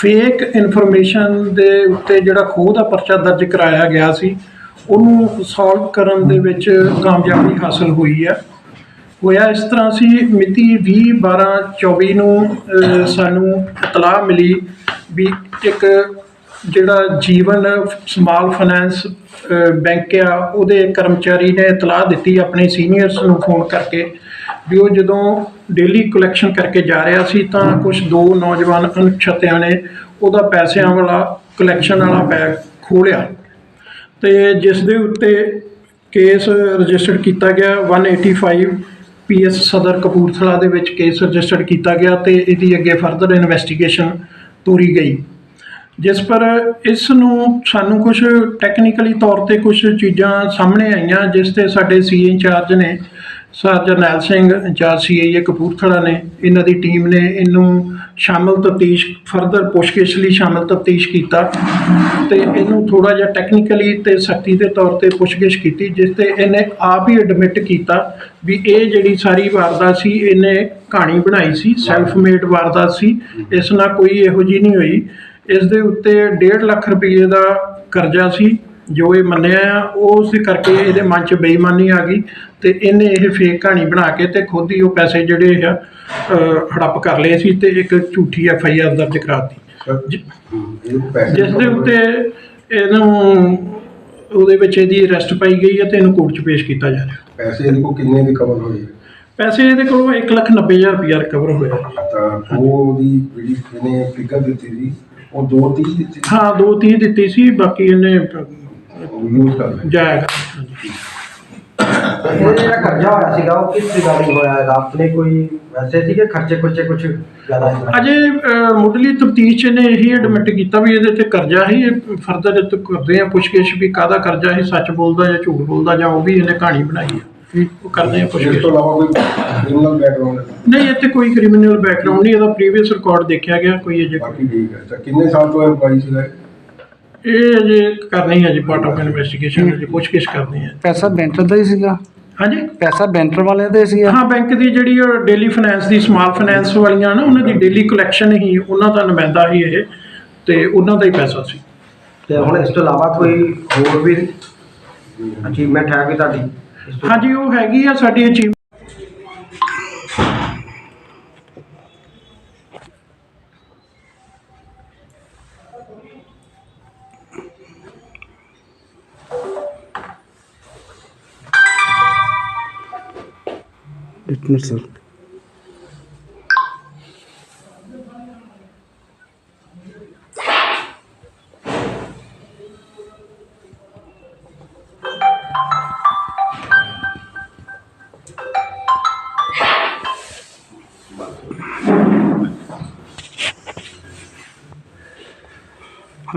Fake information ਦੇ ਉੱਤੇ ਜਿਹੜਾ ਖੋਹ ਦਾ ਪਰਚਾ ਦਰਜ ਕਰਾਇਆ ਗਿਆ ਸੀ, ਉਹਨੂੰ ਸੋਲਵ ਕਰਨ ਦੇ ਵਿੱਚ ਕਾਮਯਾਬੀ ਹਾਸਲ ਹੋਈ ਹੈ। ਹੋਇਆ ਇਸ ਤਰ੍ਹਾਂ ਸੀ, ਮਿਤੀ 20 12 24 ਨੂੰ ਸਾਨੂੰ ਇਤਲਾਹ ਮਿਲੀ ਵੀ ਇੱਕ ਜਿਹੜਾ ਜੀਵਨ ਸਮਾਲ ਫਾਈਨੈਂਸ ਬੈਂਕ ਆ, ਉਹਦੇ ਕਰਮਚਾਰੀ ਨੇ ਇਤਲਾਹ ਦਿੱਤੀ ਆਪਣੇ ਸੀਨੀਅਰਸ ਨੂੰ ਫੋਨ ਕਰਕੇ ਵੀ ਉਹ ਜਦੋਂ ਡੇਲੀ ਕਲੈਕਸ਼ਨ ਕਰਕੇ ਜਾ ਰਿਹਾ ਸੀ ਤਾਂ ਕੁਝ ਦੋ ਨੌਜਵਾਨ ਅਣਪਛਾਤਿਆਂ ਨੇ ਉਹਦਾ ਪੈਸਿਆਂ ਵਾਲਾ ਕਲੈਕਸ਼ਨ ਵਾਲਾ ਬੈਗ ਖੋਲਿਆ। ਤੇ ਜਿਸ ਦੇ ਉੱਤੇ ਕੇਸ ਰਜਿਸਟਰਡ ਕੀਤਾ ਗਿਆ 185 ਪੀਐਸ ਸਦਰ ਕਪੂਰਥਲਾ ਦੇ ਵਿੱਚ ਕੇਸ ਰਜਿਸਟਰਡ ਕੀਤਾ ਗਿਆ ਤੇ ਇਹਦੀ ਅੱਗੇ ਫਰਦਰ ਇਨਵੈਸਟੀਗੇਸ਼ਨ ਤੋਰੀ ਗਈ। ਜਿਸ ਪਰ ਇਸ ਨੂੰ ਸਾਨੂੰ ਕੁਝ ਟੈਕਨੀਕਲੀ ਤੌਰ ਤੇ ਕੁਝ ਚੀਜ਼ਾਂ ਸਾਹਮਣੇ ਆਈਆਂ ਜਿਸ ਤੇ ਸਾਡੇ ਸੀਏ ਇੰਚਾਰਜ ਨੇ sir Jarnail Singh, incharge CA Kapurthala ਨੇ, ਇਹਨਾਂ ਦੀ ਟੀਮ ਨੇ ਇਹਨੂੰ ਸ਼ਾਮਲ ਤਫਤੀਸ਼ ਫਰਦਰ ਪੁੱਛਗਿੱਛ ਲਈ ਸ਼ਾਮਲ ਤਫਤੀਸ਼ ਕੀਤਾ ਤੇ ਇਹਨੂੰ ਥੋੜਾ ਜਿਹਾ ਟੈਕਨੀਕਲੀ ਤੇ ਸਖਤੀ ਦੇ ਤੌਰ ਤੇ ਪੁੱਛਗਿੱਛ ਕੀਤੀ, ਜਿਸ ਤੇ ਇਹਨੇ ਆਪ ਹੀ ਐਡਮਿਟ ਕੀਤਾ ਵੀ ਇਹ ਜਿਹੜੀ ਸਾਰੀ ਵਾਰਦਾਤ ਸੀ, ਇਹਨੇ ਕਹਾਣੀ ਬਣਾਈ ਸੀ ਸੈਲਫ ਮੇਡ ਵਾਰਦਾਤ ਸੀ, ਇਸ ਨਾਲ ਕੋਈ ਇਹੋ ਜੀ ਨਹੀਂ ਹੋਈ। ਇਸ ਦੇ ਉੱਤੇ 1.5 ਲੱਖ ਰੁਪਏ ਦਾ ਕਰਜ਼ਾ ਸੀ ਜੋ ਇਹ ਮੰਨਿਆ ਆ ਉਸ ਕਰਕੇ ਇਹਦੇ ਮਨ 'ਚ ਬੇਈਮਾਨੀ ਆ ਗਈ ਤੇ ਇਹਨੇ ਇਹ ਫੇਕ ਕਹਾਣੀ ਬਣਾ ਕੇ ਤੇ ਖੁਦ ਹੀ ਉਹ ਪੈਸੇ ਜਿਹੜੇ ਆ ਅਹ, ਹੜੱਪ ਕਰ ਲਏ ਸੀ ਤੇ ਇੱਕ ਝੂਠੀ ਐਫ ਆਈ ਆਰ ਦਰਜ ਕਰਾਤੀ ਜਿਸ ਦੇ ਉੱਤੇ ਇਹਨੂੰ ਉਹਦੇ ਵਿੱਚ ਇਹਦੀ ਅਰੈਸਟ ਪਾਈ ਗਈ ਹੈ ਤੇ ਇਹਨੂੰ ਕੋਰਟ 'ਚ ਪੇਸ਼ ਕੀਤਾ ਜਾ ਰਿਹਾ। ਪੈਸੇ ਇਹਦੇ ਕੋਲ ਕਿੰਨੇ ਦੇ ਕਵਰ ਹੋਏ? ਪੈਸੇ ਇਹਦੇ ਕੋਲੋਂ 1,90,000 ਰੁਪਇਆ ਰਿਕਵਰ ਹੋਇਆ। ਤਾਂ ਉਹ ਦੀ ਜਿਹੜੀ ਇਹਨੇ ਫਿਗਰ ਦਿੱਤੀ ਸੀ ਉਹ 230 ਦਿੱਤੀ ਸੀ? ਹਾਂ ਦੋ ਤੀਹ ਦਿੱਤੀ ਸੀ ਬਾਕੀ ਇਹਨੇ ਯੂਜ਼ ਕਰ ਲਿਆ ਜਾਏਗਾ ਇਹ ਜਿਹੜਾ ਕਰਜ਼ਾ ਹੋਇਆ ਸੀਗਾ ਉਹ ਕਿਸ ਰਿਗਾਰਡਿੰਗ ਹੋਇਆ ਹੈਗਾ ਆਪਣੇ ਕੋਈ ਵੈਸੇ ਸੀਗੇ ਖਰਚੇ ਖੁਰਚੇ ਕੁਝ ਜ਼ਿਆਦਾ ਸੀ? ਅਜੇ ਅਹ, ਮੁੱਢਲੀ ਤਫਤੀਸ਼ ਨੇ ਇਹੀ ਐਡਮਿਟ ਕੀਤਾ ਵੀ ਇਹਦੇ ਤੇ ਕਰਜ਼ਾ ਹੀ ਫਰਦਰ ਇਹ ਤੋਂ ਕਰਦੇ ਆ ਪੁੱਛਗਿੱਛ ਵੀ ਕਾਹਦਾ ਕਰਜ਼ਾ ਹੈ ਸੱਚ ਬੋਲਦਾ ਜਾਂ ਝੂਠ ਬੋਲਦਾ ਜਾਂ ਉਹ ਵੀ ਇਹਨੇ ਕਹਾਣੀ ਬਣਾਈ ਹੈ ਵੀ ਉਹ ਕਰਦੇ ਆ ਇਸ ਪੁੱਛਗਿੱਛ। ਤੋਂ ਇਲਾਵਾ ਕੋਈ ਕ੍ਰਿਮੀਨਲ ਬੈਕਗ੍ਰਾਉਂਡ ਨਹੀਂ ਇੱਥੇ ਕੋਈ ਕ੍ਰਿਮੀਨਲ ਬੈਕਗ੍ਰਾਉਂਡ ਨਹੀਂ ਇਹਦਾ ਪ੍ਰੀਵੀਅਸ ਰਿਕਾਰਡ ਦੇਖਿਆ ਗਿਆ ਕੋਈ ਅਜੇ ਬਾਕੀ ਠੀਕ ਹੈ। ਤਾਂ ਕਿੰਨੇ ਸਾਲ ਤੋਂ ਐਮਪਲਾਈ ਸੀਗਾ ਇਹ? ਇਹ ਅਜੇ ਕਰਨੀ ਹੈ ਜੀ ਪਾਰਟ ਆਫ ਇਨਵੈਸਟੀਗੇਸ਼ਨ ਅਜੇ ਪੁੱਛਗਿੱਛ ਕਰਦੇ ਆ ਪੈਸਾ ਬੈਂਟਰ ਦਾ ਹੀ ਸੀਗਾ? ਹਾਂਜੀ। ਪੈਸਾ ਬੈਂਟਰ ਵਾਲਿਆਂ ਦਾ ਹੀ ਸੀਗਾ? ਹਾਂ ਬੈਂਕ ਦੀ ਜਿਹੜੀ ਡੇਲੀ ਫਾਈਨੈਂਸ ਦੀ ਸਮਾਲ ਫਾਈਨੈਂਸ ਵਾਲੀਆਂ ਨਾ ਉਹਨਾਂ ਦੀ ਡੇਲੀ ਕਲੈਕਸ਼ਨ ਹੀ ਉਹਨਾਂ ਦਾ ਨੁਮਾਇੰਦਾ ਹੀ ਇਹ ਤੇ ਉਹਨਾਂ ਦਾ ਹੀ ਪੈਸਾ ਸੀ। ਤੇ ਹੁਣ ਇਸ ਤੋਂ ਇਲਾਵਾ ਕੋਈ ਹੋਰ ਵੀ ਅਚੀਵਮੈਂਟ ਹੈ ਵੀ ਤੁਹਾਡੀ? ਹਾਂਜੀ ਉਹ ਹੈਗੀ ਆ ਸਾਡੀ ਅਚੀਵ ਇੱਕ